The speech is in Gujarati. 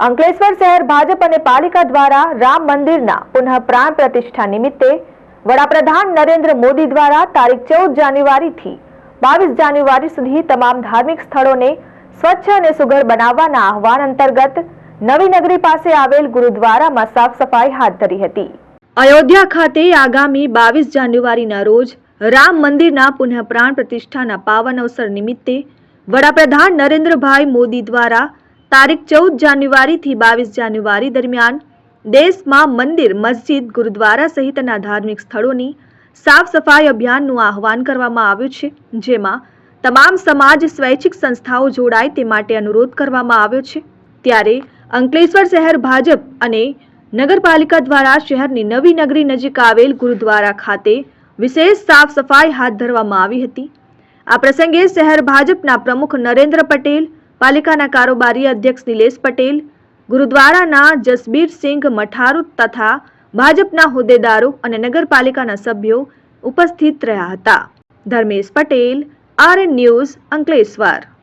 અંકલેશ્વર શહેર ભાજપ અને પાલિકા દ્વારા રામ મંદિરના પુનઃ પ્રાણ પ્રતિષ્ઠા નિમિત્તે વડાપ્રધાન નરેન્દ્ર મોદી દ્વારા તારીખ ચૌદ જાન્યુઆરીથી બાવીસ જાન્યુઆરી સુધી તમામ ધાર્મિક સ્થળોને સ્વચ્છ અને સુઘડ બનાવવાના આહવાન અંતર્ગત નવી નગરી પાસે આવેલ ગુરુદ્વારામાં સાફ સફાઈ હાથ ધરી હતી. અયોધ્યા ખાતે આગામી બાવીસ જાન્યુઆરીના રોજ રામ મંદિરના પુનઃ પ્રાણ પ્રતિષ્ઠાના પાવન અવસર નિમિત્તે વડાપ્રધાન નરેન્દ્રભાઈ મોદી દ્વારા તારીખ ચૌદ જાન્યુઆરીથી બાવીસ જાન્યુઆરી દરમિયાન દેશમાં મંદિર, મસ્જિદ, ગુરુદ્વારા સહિતના ધાર્મિક સ્થળોની સાફ સફાઈ અભિયાનનું આહવાન કરવામાં આવ્યું છે, જેમાં તમામ સમાજ, સ્વૈચ્છિક સંસ્થાઓ જોડાય તે માટે અનુરોધ કરવામાં આવ્યો છે. ત્યારે અંકલેશ્વર શહેર ભાજપ અને નગરપાલિકા દ્વારા શહેરની નવી નગરી નજીક આવેલ ગુરુદ્વારા ખાતે વિશેષ સાફ સફાઈ હાથ ધરવામાં આવી હતી. આ પ્રસંગે શહેર ભાજપના પ્રમુખ નરેન્દ્ર પટેલ પાલિકાના કારોબારી અધ્યક્ષ નિલેશ પટેલ, ગુરુદ્વારાના જસબીરસિંહ મઠારુ તથા ભાજપના હોદ્દેદારો અને નગરપાલિકાના સભ્યો ઉપસ્થિત રહ્યા હતા. Dharmesh Patel R news, Ankleshwar.